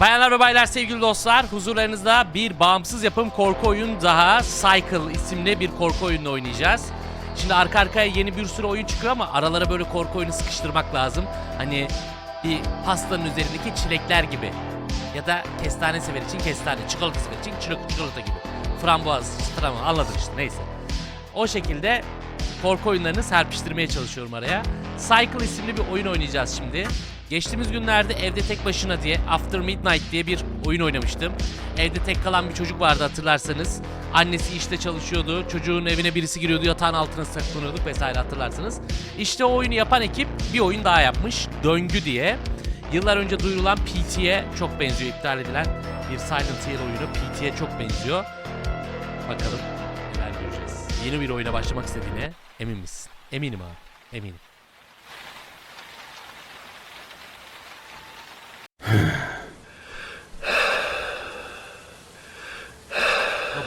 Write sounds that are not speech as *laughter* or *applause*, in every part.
Bayanlar ve baylar sevgili dostlar huzurlarınızda bir bağımsız yapım korku oyun daha Cycle isimli bir korku oyununu oynayacağız. Şimdi arka arkaya yeni bir sürü oyun çıkıyor ama aralara böyle korku oyunu sıkıştırmak lazım. Hani bir pastanın üzerindeki çilekler gibi. Ya da kestane sever için kestane, çikolata sever için çikolata gibi. Frambuaz, tamam anladın işte neyse. O şekilde korku oyunlarını serpiştirmeye çalışıyorum araya. Cycle isimli bir oyun oynayacağız şimdi. Geçtiğimiz günlerde evde tek başına diye After Midnight diye bir oyun oynamıştım. Evde tek kalan bir çocuk vardı hatırlarsanız. Annesi işte çalışıyordu. Çocuğun evine birisi giriyordu. Yatağın altına saklanıyorduk vesaire hatırlarsınız. İşte o oyunu yapan ekip bir oyun daha yapmış. Döngü diye. Yıllar önce duyurulan PT'ye çok benziyor. iptal edilen bir Silent Hill oyunu PT'ye çok benziyor. Bakalım neler göreceğiz. Yeni bir oyuna başlamak istediğine emin misin? Eminim abi. Eminim.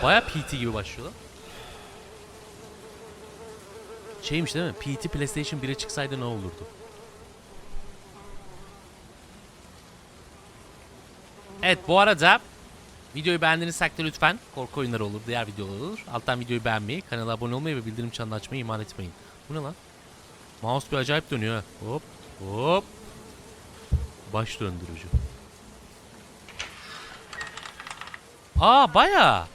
Baya PT gibi başlıyor lan. Şeymiş değil mi? PT PlayStation 1'e çıksaydı ne olurdu? Evet bu arada videoyu beğendiğiniz takdirde lütfen korku oyunları olur, diğer videolar olur. Alttan videoyu beğenmeyi, kanala abone olmayı ve bildirim çanını açmayı ihmal etmeyin. Bu ne lan? Mouse bir acayip dönüyor. Hop hop. Baş döndürücü. Aa baya.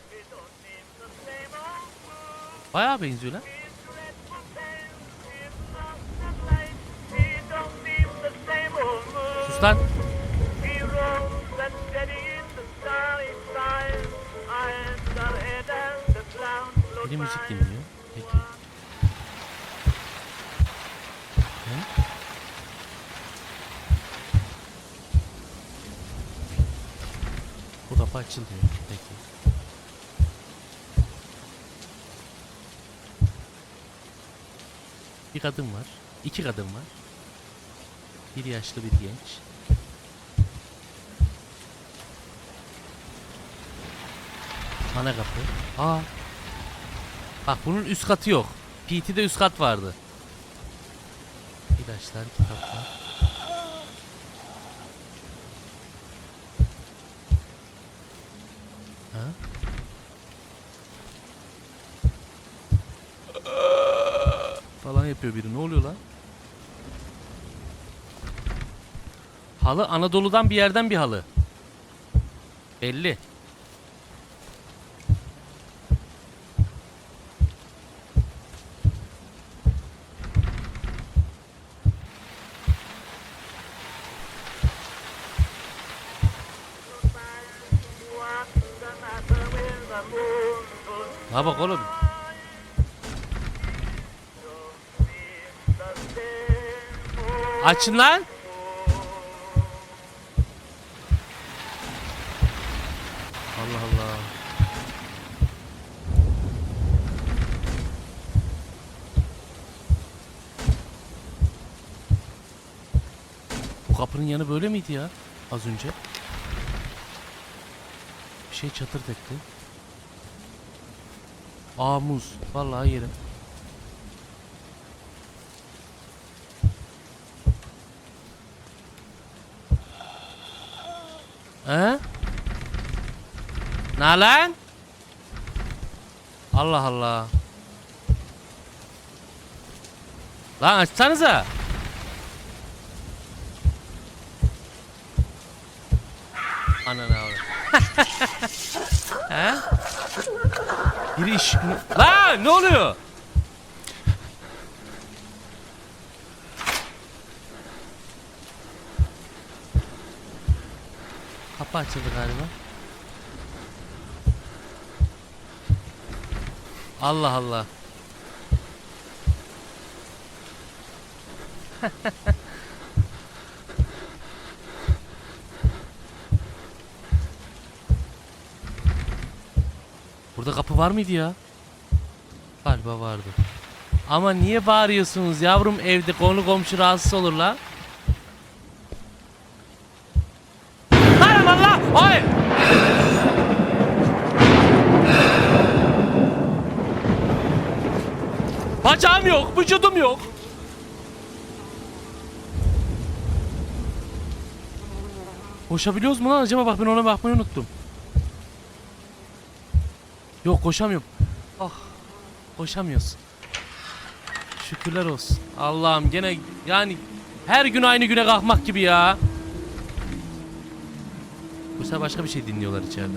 Baya benziyor lan. Sus lan. Biri müzik dinliyor. Peki. Kapı açılmıyor. Peki. Bir kadın var. İki kadın var. Bir yaşlı bir genç. Ana kapı. Aa. Bak bunun üst katı yok. PT'de üst kat vardı. İlaçlar, kitaplar. Ha? Yapıyor biri. Ne oluyor lan? Halı Anadolu'dan bir yerden bir halı. Belli. Açın lan. Allah Allah. Bu kapının yanı böyle miydi ya az önce? Bir şey çatırt etti. Aa muz. Vallahi yerim. He? Ne lan? Allah Allah. Lan açsanıza. Ananı avradım. *laughs* He? Biri iş... Lan ne oluyor? Kapı açıldı galiba. Allah Allah. *laughs* Burada kapı var mıydı ya? Galiba vardı. Ama niye bağırıyorsunuz yavrum evde konu komşu rahatsız olur la? Lan Allah! Hayır! Yok, vücudum yok. Koşabiliyoruz mu lan acaba bak ben ona bakmayı unuttum. Yok koşamıyorum. Ah koşamıyoruz. Şükürler olsun. Allah'ım gene yani her gün aynı güne kalkmak gibi ya. Bu sefer başka bir şey dinliyorlar içeride.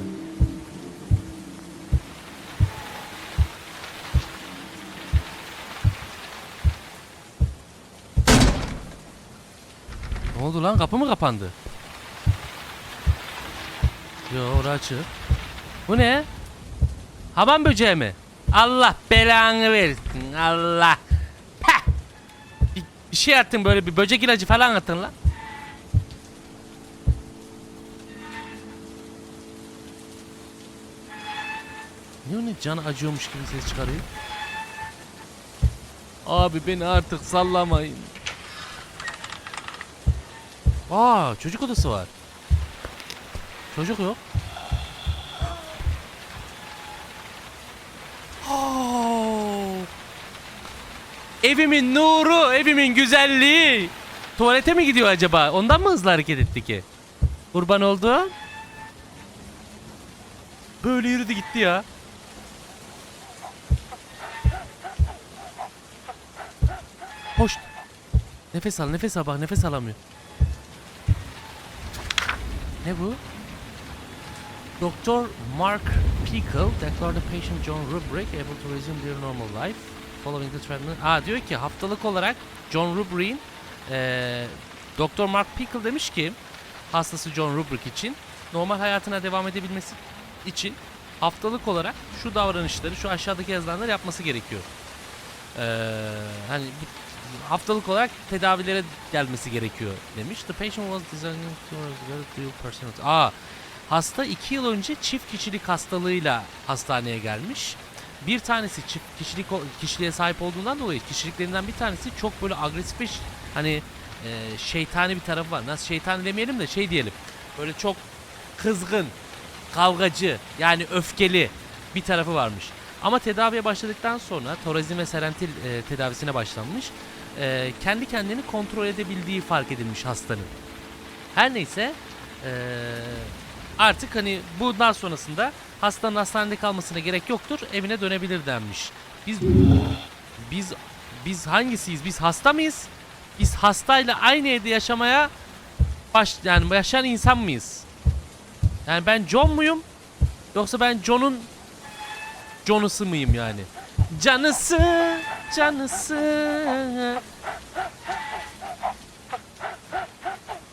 Ne oldu lan? Kapı mı kapandı? Yo orası açık. Bu ne? Hamam böceği mi? Allah belanı versin. Allah. Heh. Bir, bir şey attın böyle bir böcek ilacı falan attın lan. Niye öyle canı acıyormuş gibi ses çıkarıyor? Abi beni artık sallamayın. Aa çocuk odası var. Çocuk yok. Evimin nuru, evimin güzelliği. Tuvalete mi gidiyor acaba? Ondan mı hızlı hareket etti ki? Kurban oldu. Böyle yürüdü gitti ya. Hoş. Nefes al, nefes al bak nefes alamıyor. Ne bu? Doktor Mark Pickle declared the patient John Rubrick able to resume their normal life following the treatment. Aa diyor ki haftalık olarak John Rubrick'in eee Doktor Mark Pickle demiş ki hastası John Rubrick için normal hayatına devam edebilmesi için haftalık olarak şu davranışları, şu aşağıdaki yazılanları yapması gerekiyor. Eee hani haftalık olarak tedavilere gelmesi gerekiyor demiş. The patient was designed to a dual personality. Aa, hasta iki yıl önce çift kişilik hastalığıyla hastaneye gelmiş. Bir tanesi çift kişilik kişiliğe sahip olduğundan dolayı kişiliklerinden bir tanesi çok böyle agresif ş- hani e, şeytani bir tarafı var. Nasıl şeytani demeyelim de şey diyelim. Böyle çok kızgın, kavgacı yani öfkeli bir tarafı varmış. Ama tedaviye başladıktan sonra torazin ve serentil e, tedavisine başlanmış. E, kendi kendini kontrol edebildiği fark edilmiş hastanın. Her neyse e, artık hani bundan sonrasında hastanın hastanede kalmasına gerek yoktur. Evine dönebilir denmiş. Biz biz biz hangisiyiz? Biz hasta mıyız? Biz hastayla aynı evde yaşamaya baş yani yaşayan insan mıyız? Yani ben John muyum? Yoksa ben John'un John'usu muyum yani? Canısı, canısı.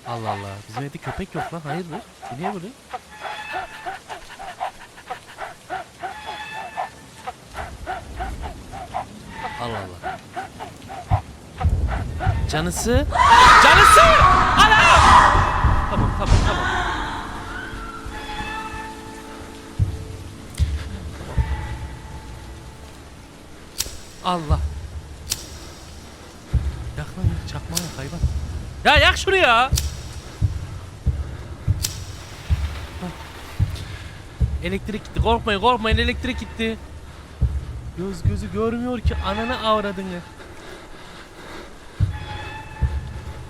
Allah Allah. Bizim evde köpek yok lan. Hayırdır? Bu niye böyle? Allah Allah. Canısı. Canısı! Ana! Tamam tamam tamam. Allah. Yak lan yak çakma yak hayvan. Ya yak ya. Hah. Elektrik gitti. Korkmayın korkmayın elektrik gitti. Göz gözü görmüyor ki ananı avradını.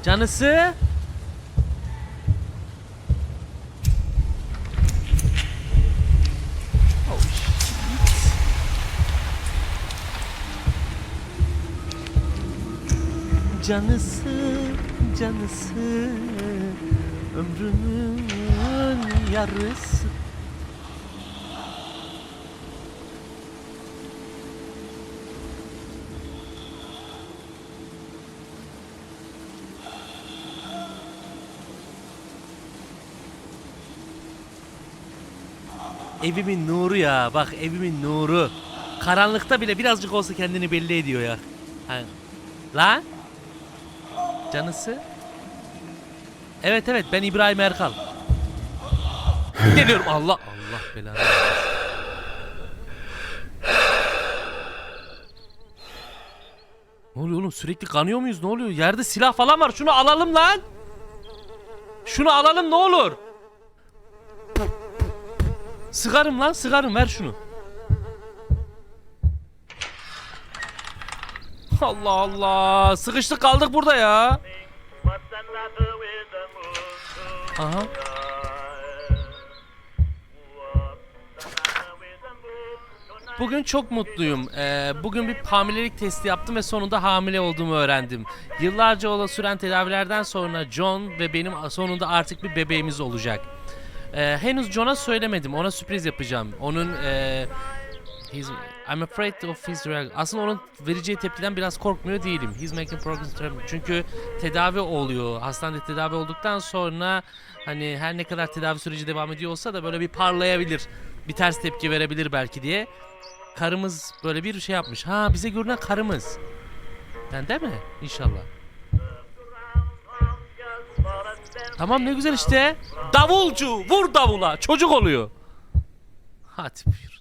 Canısı. Canısı, canısı Ömrümün yarısı Evimin nuru ya. Bak evimin nuru. Karanlıkta bile birazcık olsa kendini belli ediyor ya. Ha. Lan? Canısı? Evet evet ben İbrahim Erkal. *laughs* Geliyorum Allah Allah belanı. Ne oluyor oğlum sürekli kanıyor muyuz ne oluyor? Yerde silah falan var şunu alalım lan. Şunu alalım ne olur. Sıkarım lan sıkarım ver şunu. Allah Allah. Sıkıştık kaldık burada ya. Aha. Bugün çok mutluyum. Ee, bugün bir hamilelik testi yaptım ve sonunda hamile olduğumu öğrendim. Yıllarca ola süren tedavilerden sonra John ve benim sonunda artık bir bebeğimiz olacak. Ee, henüz John'a söylemedim. Ona sürpriz yapacağım. Onun... E, his, I'm afraid of his reaction. Aslında onun vereceği tepkiden biraz korkmuyor değilim. He's making progress. Çünkü tedavi oluyor. Hastanede tedavi olduktan sonra hani her ne kadar tedavi süreci devam ediyor olsa da böyle bir parlayabilir. Bir ters tepki verebilir belki diye. Karımız böyle bir şey yapmış. Ha bize görünen karımız. Yani değil mi? İnşallah. Tamam ne güzel işte. Davulcu vur davula çocuk oluyor. Hadi buyur.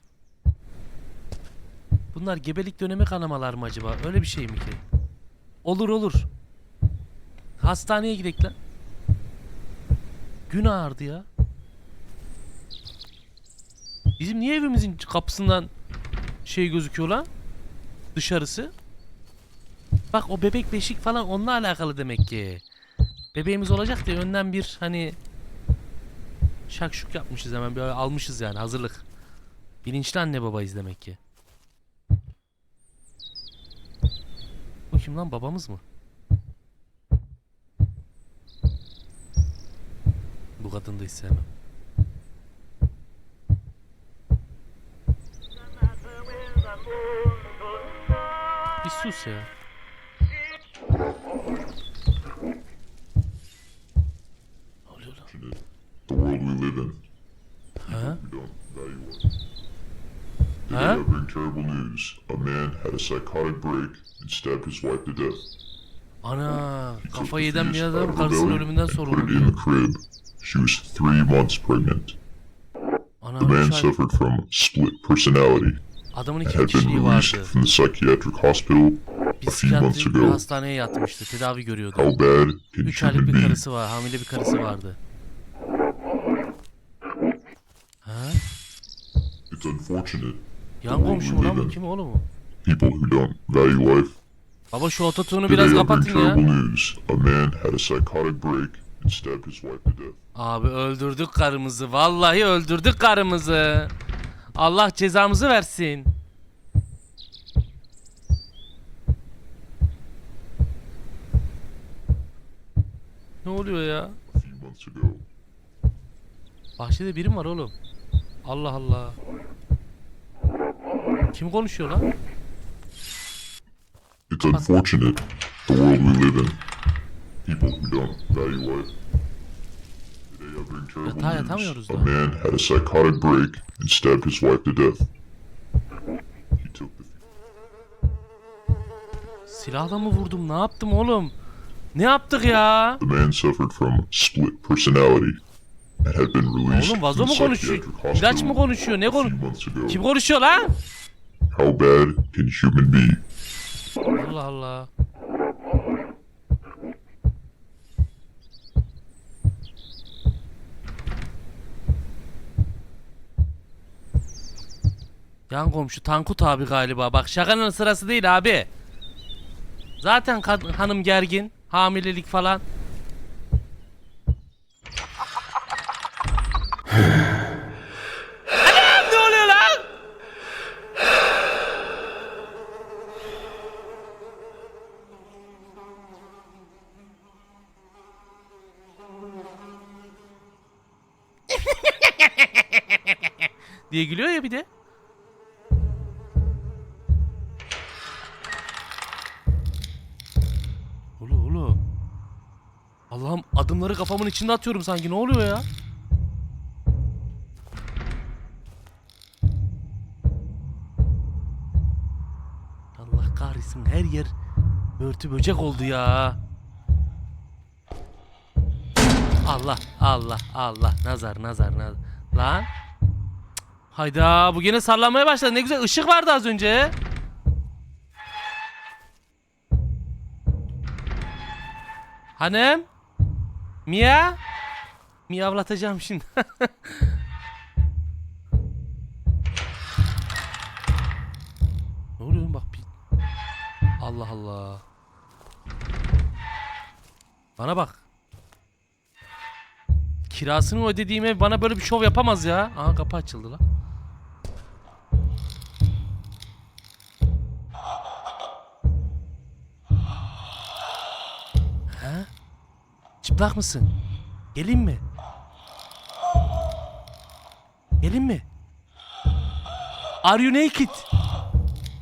Bunlar gebelik dönemi kanamalar mı acaba? Öyle bir şey mi ki? Olur olur. Hastaneye gidelim lan. Gün ağırdı ya. Bizim niye evimizin kapısından şey gözüküyor lan? Dışarısı. Bak o bebek beşik falan onunla alakalı demek ki. Bebeğimiz olacak diye önden bir hani şakşuk yapmışız hemen böyle almışız yani hazırlık. Bilinçli anne babayız demek ki. Kim lan babamız mı? Bu kadını da hiç sevmem. Bir sus ya. İn. Ha? A psychotic break and stabbed his wife to death. Ana He took kafayı the yeden bir fuse out adam of her karısının belly ölümünden and put sorumlu it in diyor. the crib. She was three months pregnant. Ana The man üç ay- suffered from split personality adamın and iki had been kişiliği released vardı. from the psychiatric hospital a few months psikiyatrik bir ago. hastaneye yatmıştı. Tedavi görüyordu. How bad can 3 aylık human bir be? karısı var. Hamile bir karısı vardı. Ha? It's unfortunate. Yan komşu mu lan bu? Kim oğlum o? People who don't value life. Baba şu ototuğunu Today biraz I bring kapatın terrible ya. news. A man had a psychotic break and stabbed his wife to death. Abi öldürdük karımızı. Vallahi öldürdük karımızı. Allah cezamızı versin. Ne oluyor ya? A few months ago. Bahçede birim var oğlum. Allah Allah. Kim konuşuyor lan? It's unfortunate, the world we live in. People who don't value life. Today I bring terrible news. yatamıyoruz A da. man had a psychotic break and stabbed his wife to death. He took the Silahla mı vurdum? Ne yaptım oğlum? Ne yaptık ya? the man suffered from split personality and had been released Oğlum vazo from mu konuşuyor? psychiatric İlaç hospital mı konuşuyor? Ne a konu? few months ago. Kim konuşuyor lan? How bad can human be? Allah Allah. Yan komşu Tankut abi galiba. Bak şakanın sırası değil abi. Zaten hanım gergin. Hamilelik falan. Anam ne oluyor lan? Diye gülüyor ya bir de. Oğlum oğlum. Allah'ım adımları kafamın içinde atıyorum sanki ne oluyor ya? Allah kahretsin her yer örtü böcek oldu ya. Allah Allah Allah nazar nazar nazar. Lan. Hayda bu gene sallanmaya başladı. Ne güzel ışık vardı az önce. Hanım? Mia? Miyavlatacağım şimdi. *laughs* ne oluyor bak bir... Allah Allah. Bana bak. Kirasını ödediğim ev bana böyle bir şov yapamaz ya. Aha kapı açıldı lan. Çıplak mısın? Gelin mi? Gelin mi? Are you naked?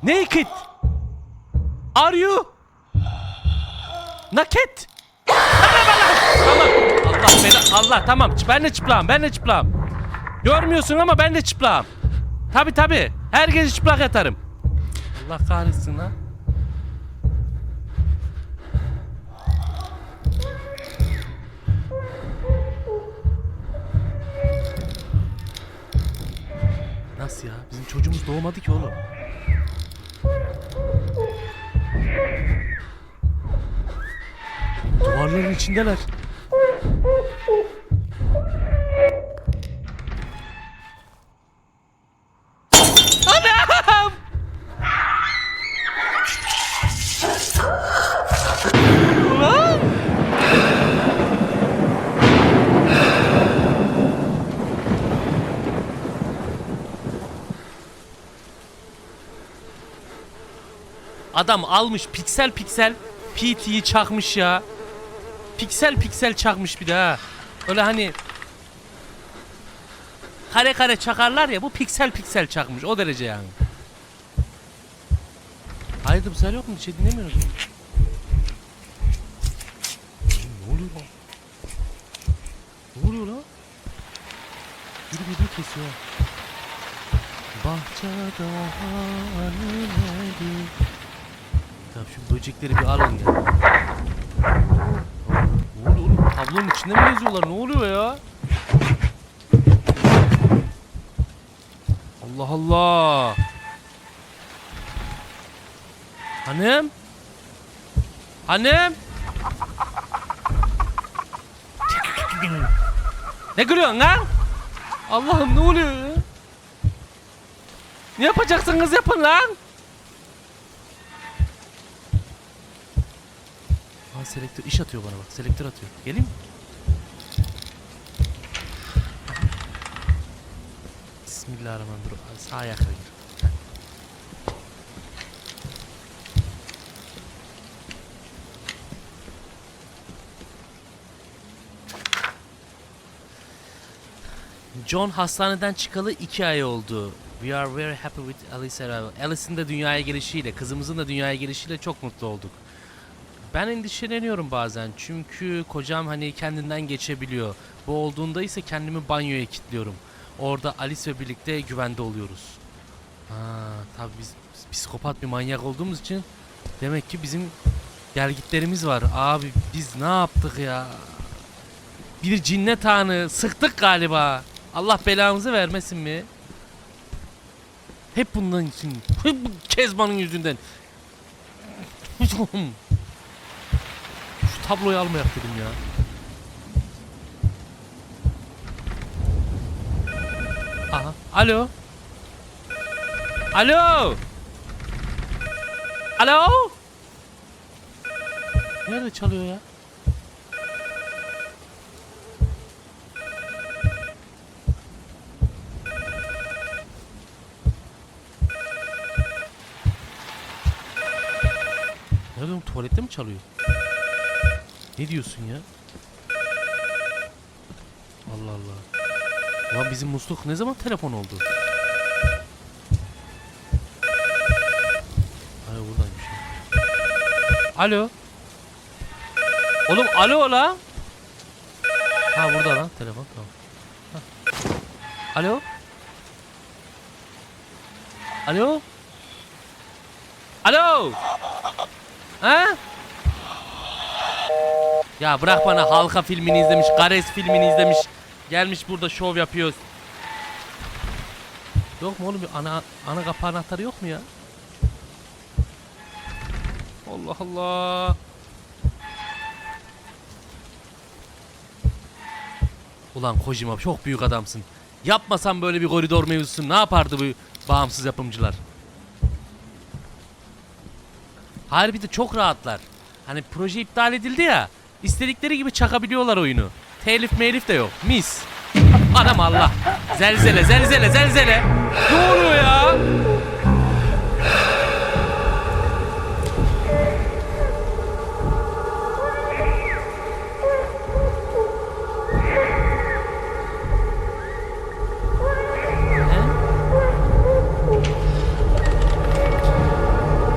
Naked? Are you? Naked? Tamam. Allah bela Allah tamam. Ben de çıplağım. Ben de çıplağım. Görmüyorsun ama ben de çıplağım. Tabi tabi. Her gece çıplak yatarım. Allah kahretsin lan. Nasıl ya? Bizim çocuğumuz doğmadı ki oğlum. Duvarların içindeler. Adam almış piksel piksel PT'yi çakmış ya. Piksel piksel çakmış bir de ha. Öyle hani kare kare çakarlar ya bu piksel piksel çakmış o derece yani. Hayırdır bu sefer yok mu? Bir şey dinlemiyoruz. Ne oluyor lan? Ne oluyor lan? Biri birbirini kesiyor. Bahçede hanımedi. Tamam şu böcekleri bir alın ya. Ne oluyor oğlum? Tablonun içinde mi geziyorlar? Ne oluyor ya? Allah Allah. Hanım? Hanım? Ne gülüyorsun lan? Allah'ım ne oluyor ya? Ne yapacaksınız yapın lan? Selektör iş atıyor bana bak. Selektör atıyor. Geleyim mi? Bismillahirrahmanirrahim. Sağ ayakla gir. John hastaneden çıkalı iki ay oldu. We are very happy with Alice. Alice'in de dünyaya gelişiyle, kızımızın da dünyaya gelişiyle çok mutlu olduk. Ben endişeleniyorum bazen çünkü kocam hani kendinden geçebiliyor. Bu olduğunda ise kendimi banyoya kilitliyorum. Orada Alice ve birlikte güvende oluyoruz. Ha, tabii biz psikopat bir manyak olduğumuz için demek ki bizim gelgitlerimiz var. Abi biz ne yaptık ya? Bir cinnet anı sıktık galiba. Allah belamızı vermesin mi? Hep bundan için. Hep Kezban'ın yüzünden. Tabloyu almayak dedim ya. Aha. Alo. Alo. Alo. Nerede çalıyor ya? Nerede tuvalette mi çalıyor? Ne diyorsun ya? Allah Allah. Ulan bizim musluk ne zaman telefon oldu? Ay buradaymış. Alo. Oğlum alo la. Ha burada lan telefon tamam. Ha. Alo. Alo. Alo. Ha? Ya bırak bana halka filmini izlemiş, Gares filmini izlemiş. Gelmiş burada şov yapıyoruz. Yok mu oğlum bir ana ana kapı anahtarı yok mu ya? Allah Allah. Ulan Kojima çok büyük adamsın. Yapmasan böyle bir koridor mevzusu ne yapardı bu bağımsız yapımcılar? Hayır bir de çok rahatlar. Hani proje iptal edildi ya. İstedikleri gibi çakabiliyorlar oyunu. Telif melif de yok. Mis. Adam Allah. Zelzele zelzele zelzele. Ne oluyor ya?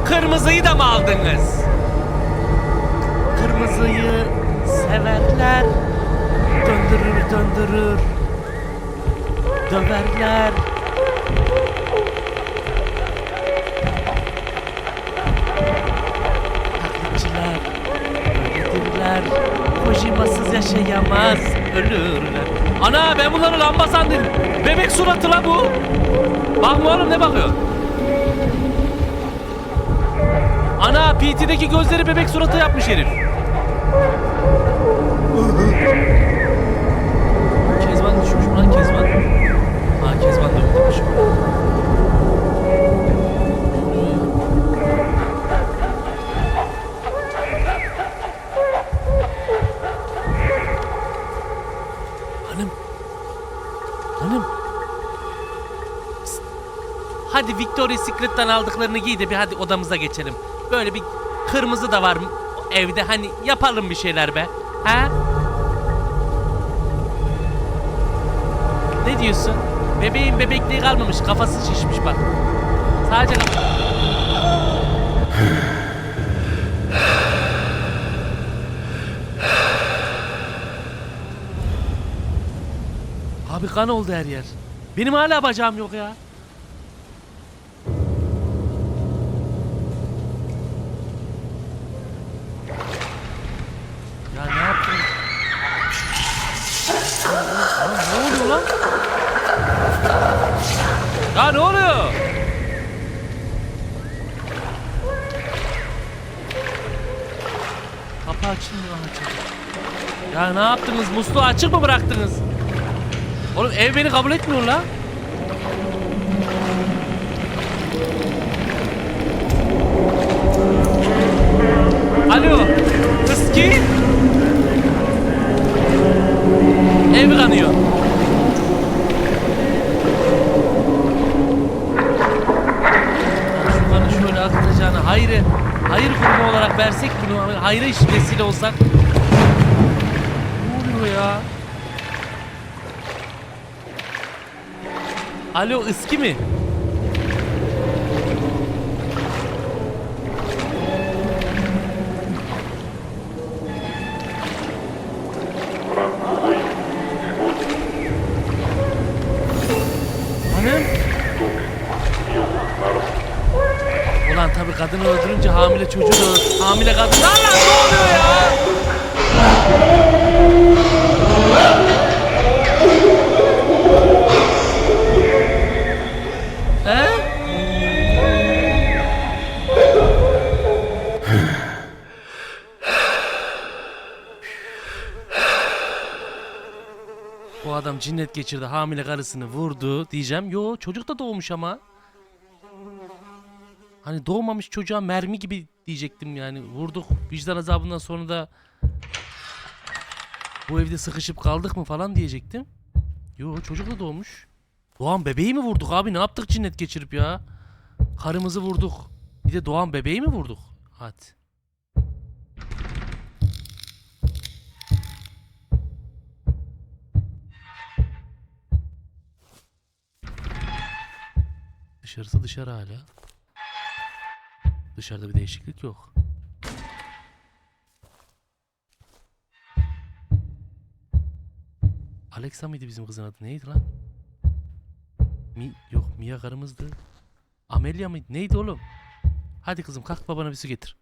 Kırmızıyı da mı aldınız? Severler. Döndürür döndürür. Döverler. Taklitçiler öyledirler. Kojimasız yaşayamaz, ölürler. Ana ben bunları lamba sandım. Bebek suratı la bu. Bakma oğlum ne bakıyorsun? Ana PT'deki gözleri bebek suratı yapmış herif. Hanım. Hanım. Psst. Hadi Victoria's Secret'tan aldıklarını giy de bir hadi odamıza geçelim. Böyle bir kırmızı da var evde hani yapalım bir şeyler be. Ha? Ne diyorsun? Bebeğin bebekliği kalmamış kafası şişmiş bak. Sadece Abi kan oldu her yer. Benim hala bacağım yok. Ya ne yaptın? Lan ne oluyor lan? Ya ne oluyor? Açılmıyor açıldı. Ya ne yaptınız? Musluğu açık mı bıraktınız? Oğlum ev beni kabul etmiyor la. Alo. Iski. Ev kanıyor. Şu kanı şöyle akıtacağını hayır, hayır kurumu olarak versek bunu hayra iş vesile olsak. Ne oluyor ya? Alo ıski mi? Kadını öldürünce hamile çocuğu da. Hamile kadın. Lan lan ne oluyor ya? He? Bu adam cinnet geçirdi, hamile karısını vurdu diyeceğim. Yo çocuk da doğmuş ama. Hani doğmamış çocuğa mermi gibi diyecektim yani. Vurduk vicdan azabından sonra da bu evde sıkışıp kaldık mı falan diyecektim. Yo çocuk da doğmuş. Doğan bebeği mi vurduk abi? Ne yaptık cinnet geçirip ya? Karımızı vurduk. Bir de doğan bebeği mi vurduk? Hadi. Dışarısı dışarı hala. Dışarıda bir değişiklik yok. Alexa mıydı bizim kızın adı? Neydi lan? Mi yok Mia karımızdı. Amelia mıydı? Neydi oğlum? Hadi kızım kalk babana bir su getir.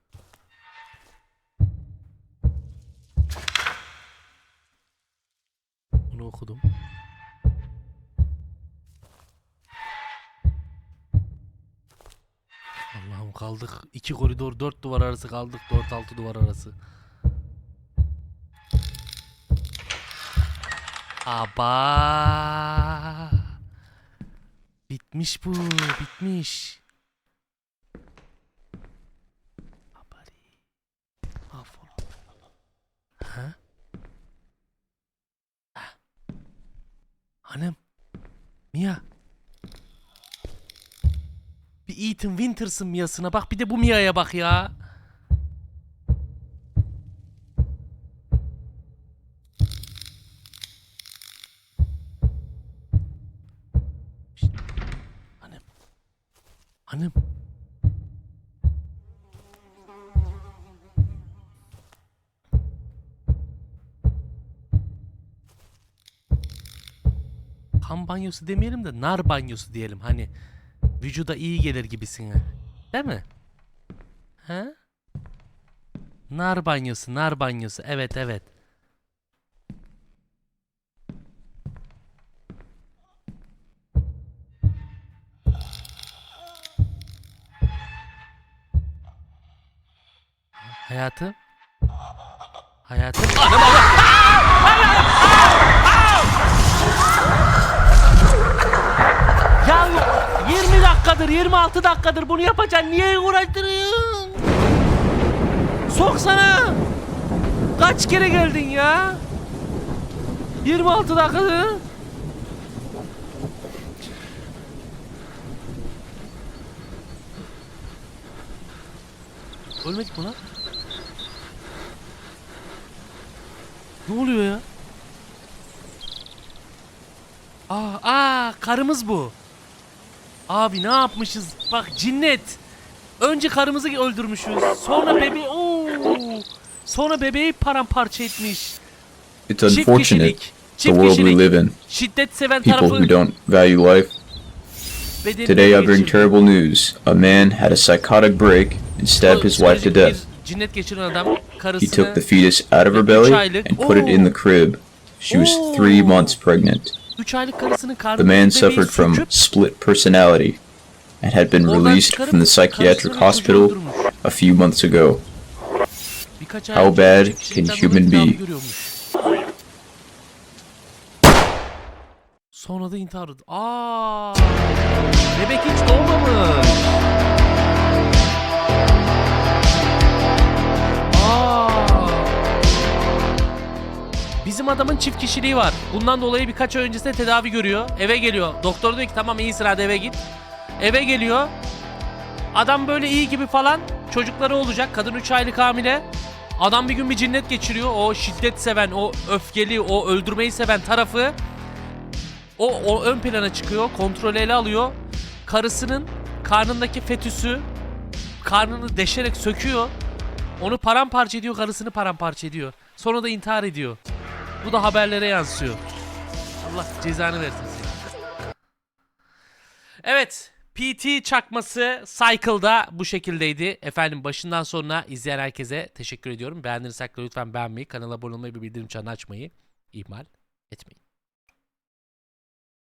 İki koridor, dört duvar arası kaldık. Dört altı duvar arası. Aba. Bitmiş bu, bitmiş. Hanım. Mia bir Ethan Winters'ın Mia'sına bak bir de bu Mia'ya bak ya. Hanım. Hanım. Kan banyosu demeyelim de nar banyosu diyelim hani. Vücuda iyi gelir gibisine. Değil mi? He? Nar banyosu, nar banyosu. Evet, evet. Hayatım. Hayatım. Anam anam. Ya 20 dakikadır 26 dakikadır bunu yapacaksın niye uğraştırıyorsun? Soksana. Kaç kere geldin ya? 26 dakikadır. Ölmedik mi lan? Ne oluyor ya? Aa, aa karımız bu. Abi ne yapmışız? Bak cinnet. Önce karımızı öldürmüşüz. Sonra bebeği Oo! Sonra bebeği paramparça etmiş. It's Çift unfortunate kişilik. the Çift world we kişilik. live in. Şiddet seven People tarafı who don't value life. bedenini Today I bring geçirdi. terrible news. A man had a psychotic break and stabbed his wife to Psikolojik death. Cinnet geçiren adam He karısını took the fetus out of her belly and put it in the crib. She was three months pregnant. 3 aylık karısının The man suffered from split personality and had been released from the psychiatric karısını ve çocuğu hospital a few months ago. How bad can human be? Sonra da intihar etti. Aa! Bebek hiç doğmamış. Bizim adamın çift kişiliği var. Bundan dolayı birkaç ay öncesinde tedavi görüyor. Eve geliyor. Doktor diyor ki tamam iyisin hadi eve git. Eve geliyor. Adam böyle iyi gibi falan. Çocukları olacak. Kadın 3 aylık hamile. Adam bir gün bir cinnet geçiriyor. O şiddet seven, o öfkeli, o öldürmeyi seven tarafı o, o ön plana çıkıyor. Kontrolü ele alıyor. Karısının karnındaki fetüsü karnını deşerek söküyor. Onu paramparça ediyor, karısını paramparça ediyor. Sonra da intihar ediyor. Bu da haberlere yansıyor. Allah cezanı versin. Evet. PT çakması Cycle'da bu şekildeydi. Efendim başından sonuna izleyen herkese teşekkür ediyorum. Beğendiyseniz lütfen beğenmeyi, kanala abone olmayı ve bildirim çanını açmayı ihmal etmeyin.